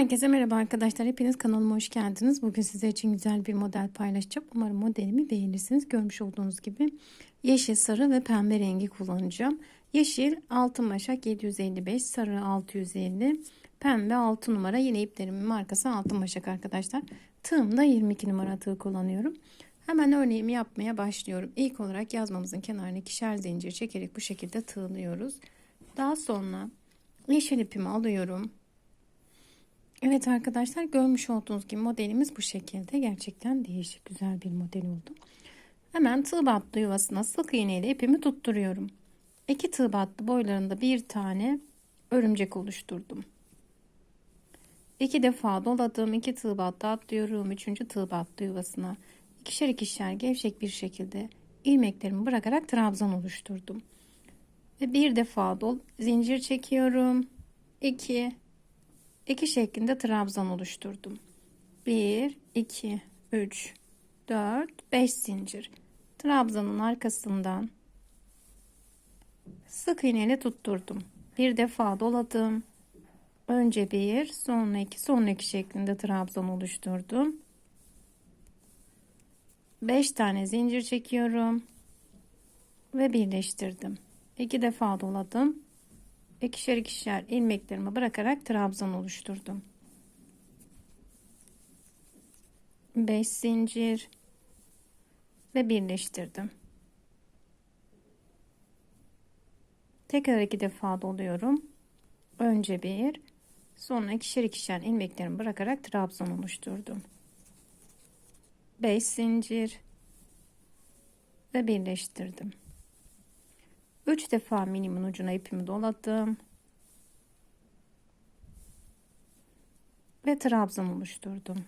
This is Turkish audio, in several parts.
Herkese merhaba arkadaşlar. Hepiniz kanalıma hoş geldiniz. Bugün size için güzel bir model paylaşacağım. Umarım modelimi beğenirsiniz. Görmüş olduğunuz gibi yeşil, sarı ve pembe rengi kullanacağım. Yeşil altın başak 755, sarı 650, pembe 6 numara. Yine iplerimin markası altın başak arkadaşlar. Tığımda 22 numara tığ kullanıyorum. Hemen örneğimi yapmaya başlıyorum. İlk olarak yazmamızın kenarına ikişer zincir çekerek bu şekilde tığlıyoruz. Daha sonra yeşil ipimi alıyorum. Evet arkadaşlar görmüş olduğunuz gibi modelimiz bu şekilde. Gerçekten değişik güzel bir model oldu. Hemen tığ battı yuvasına sık iğne ile ipimi tutturuyorum. İki tığ battı boylarında bir tane örümcek oluşturdum. İki defa doladım. iki tığ battı atlıyorum. Üçüncü tığ battı yuvasına ikişer ikişer gevşek bir şekilde ilmeklerimi bırakarak trabzan oluşturdum. Ve bir defa dol zincir çekiyorum. 2 2 şeklinde trabzan oluşturdum. 1 2 3 4 5 zincir. Trabzanın arkasından sık iğneyle tutturdum. Bir defa doladım. Önce bir, sonra iki, sonra iki şeklinde trabzan oluşturdum. 5 tane zincir çekiyorum ve birleştirdim. İki defa doladım ikişer ikişer ilmeklerimi bırakarak trabzan oluşturdum. 5 zincir ve birleştirdim. Tekrar iki defa doluyorum. Önce bir, sonra ikişer ikişer ilmeklerimi bırakarak trabzan oluşturdum. 5 zincir ve birleştirdim. 3 defa minimin ucuna ipimi doladım. Ve trabzan oluşturdum.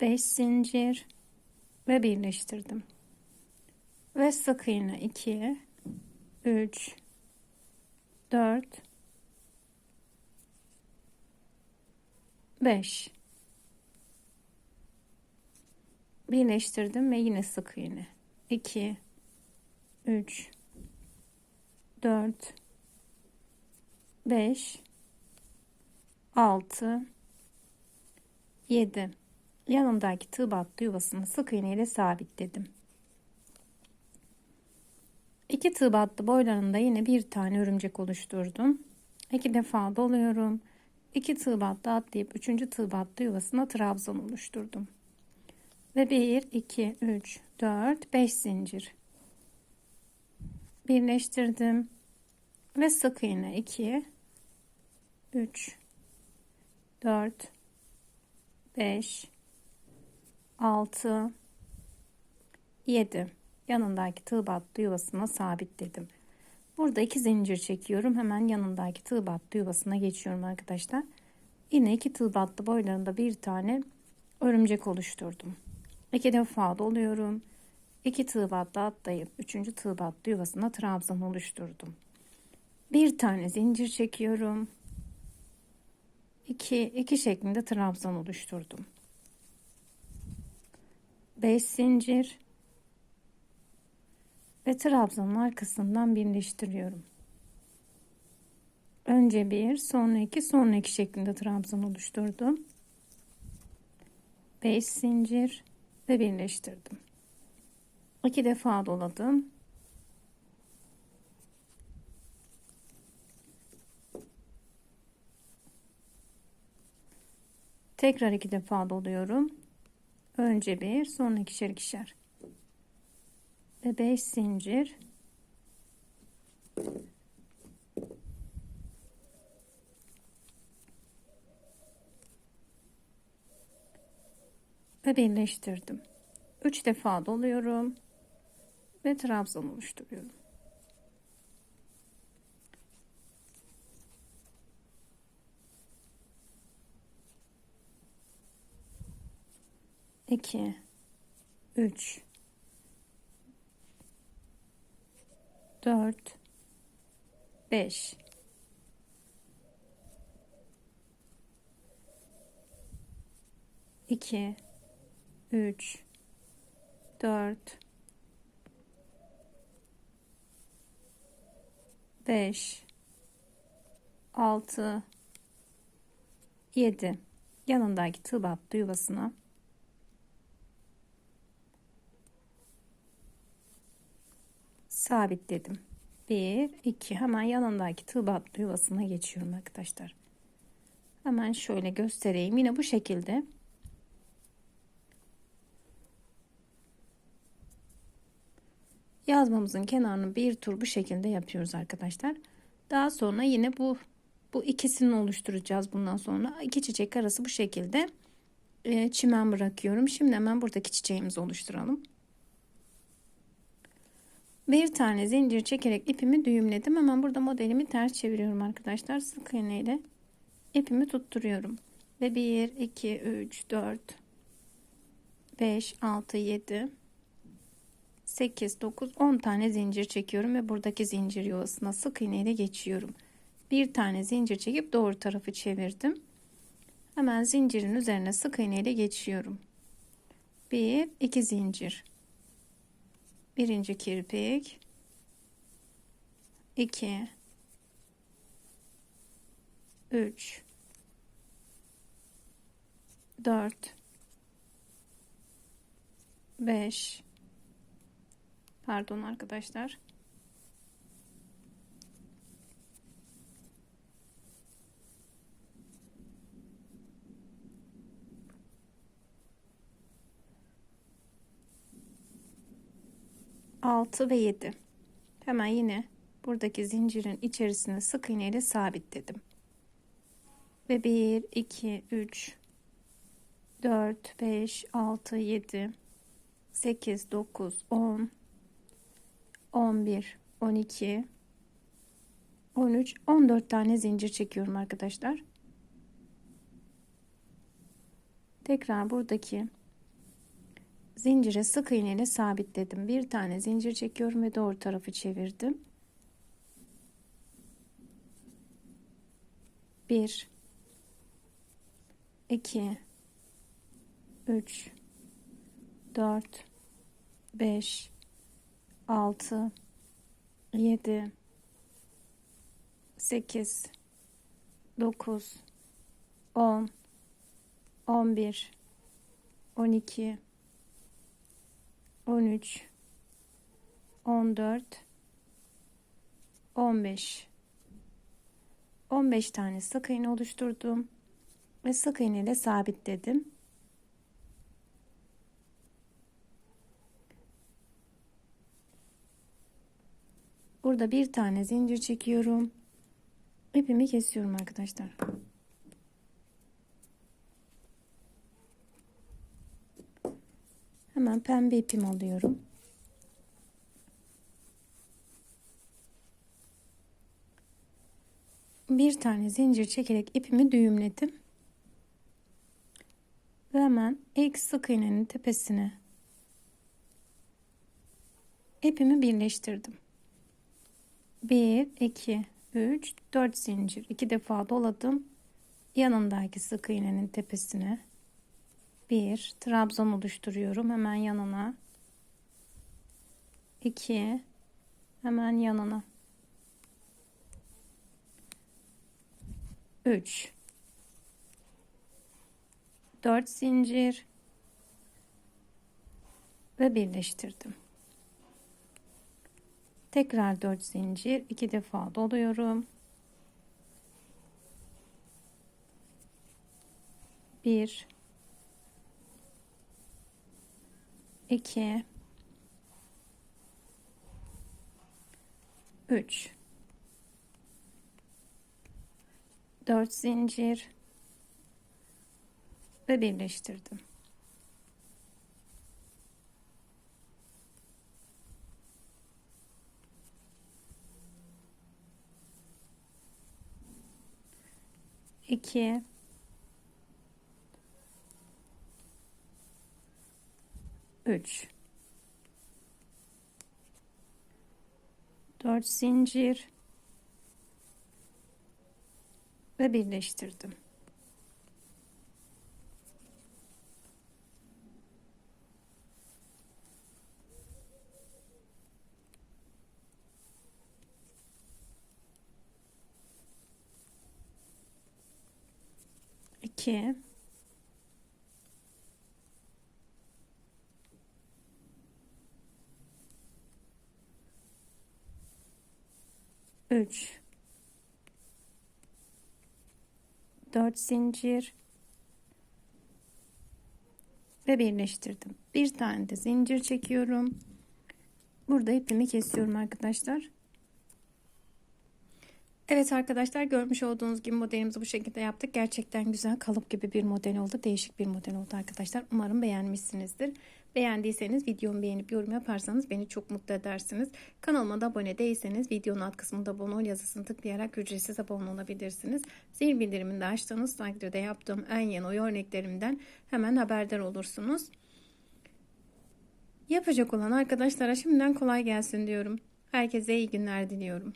5 zincir ve birleştirdim. Ve sık iğne 2 3 4 5 birleştirdim ve yine sık iğne 2 3 4 5 6 7 yanındaki tığ battı yuvasını sık iğne ile sabitledim. 2 tığ battı boylarında yine bir tane örümcek oluşturdum. 2 defa doluyorum. 2 tığ battı atlayıp 3. tığ battı yuvasına trabzan oluşturdum. Ve 1 2 3 4 5 zincir birleştirdim ve sık iğne 2 3 4 5 6 7 yanındaki tığ battı yuvasına sabitledim. Burada iki zincir çekiyorum. Hemen yanındaki tığ battı yuvasına geçiyorum arkadaşlar. Yine iki tığ battı boylarında bir tane örümcek oluşturdum. İki defa doluyorum. 2 tığ battı atlayıp 3. tığ battı yuvasına trabzan oluşturdum. Bir tane zincir çekiyorum. 2 2 şeklinde trabzan oluşturdum. 5 zincir ve trabzanın arkasından birleştiriyorum. Önce bir, sonra iki, sonra iki şeklinde trabzan oluşturdum. 5 zincir ve birleştirdim iki defa doladım. Tekrar iki defa doluyorum. Önce bir, sonra ikişer ikişer. Ve beş zincir. Ve birleştirdim. Üç defa doluyorum ve trabzan oluşturuyorum. İki, üç, dört, beş, iki, üç, dört, 5 6 7 yanındaki tığ battı yuvasına. Sabitledim. 1 2 hemen yanındaki tığ battı yuvasına geçiyorum arkadaşlar. Hemen şöyle göstereyim. Yine bu şekilde yazmamızın kenarını bir tur bu şekilde yapıyoruz arkadaşlar. Daha sonra yine bu bu ikisini oluşturacağız bundan sonra. iki çiçek arası bu şekilde e, çimen bırakıyorum. Şimdi hemen buradaki çiçeğimizi oluşturalım. Bir tane zincir çekerek ipimi düğümledim. Hemen burada modelimi ters çeviriyorum arkadaşlar. Sık iğne ile ipimi tutturuyorum. Ve 1, 2, 3, 4, 5, 6, 7, 8, 9, 10 tane zincir çekiyorum ve buradaki zincir yuvasına sık iğne ile geçiyorum. Bir tane zincir çekip doğru tarafı çevirdim. Hemen zincirin üzerine sık iğne ile geçiyorum. 1, 2 zincir. Birinci kirpik. 2 3 4 5 Pardon arkadaşlar. Altı ve yedi. Hemen yine buradaki zincirin içerisine sık iğne ile sabitledim. Ve bir, iki, üç, dört, beş, altı, yedi, sekiz, dokuz, on. 11, 12, 13, 14 tane zincir çekiyorum arkadaşlar. Tekrar buradaki zincire sık iğne ile sabitledim. Bir tane zincir çekiyorum ve doğru tarafı çevirdim. 1 2 3 4 5 6 7 8 9 10 11 12 13 14 15 15 tane sık iğne oluşturdum ve sık iğne ile sabitledim. Burada bir tane zincir çekiyorum. İpimi kesiyorum arkadaşlar. Hemen pembe ipimi alıyorum. Bir tane zincir çekerek ipimi düğümledim. Ve hemen ilk sık iğnenin tepesine ipimi birleştirdim. 1 2 3 4 zincir. İki defa doladım. Yanındaki sık iğnenin tepesine. Bir trabzan oluşturuyorum hemen yanına. 2 hemen yanına. 3 4 zincir. Ve birleştirdim Tekrar 4 zincir iki defa doluyorum. 1 2 3 4 zincir ve birleştirdim. 2 3 4 zincir. Ve birleştirdim. 2 3 4 zincir ve birleştirdim. Bir tane de zincir çekiyorum. Burada ipimi kesiyorum arkadaşlar. Evet arkadaşlar görmüş olduğunuz gibi modelimizi bu şekilde yaptık. Gerçekten güzel kalıp gibi bir model oldu. Değişik bir model oldu arkadaşlar. Umarım beğenmişsinizdir. Beğendiyseniz videomu beğenip yorum yaparsanız beni çok mutlu edersiniz. Kanalıma da abone değilseniz videonun alt kısmında abone ol yazısını tıklayarak ücretsiz abone olabilirsiniz. Zil bildirimini de açtığınız takdirde yaptığım en yeni oy örneklerimden hemen haberdar olursunuz. Yapacak olan arkadaşlara şimdiden kolay gelsin diyorum. Herkese iyi günler diliyorum.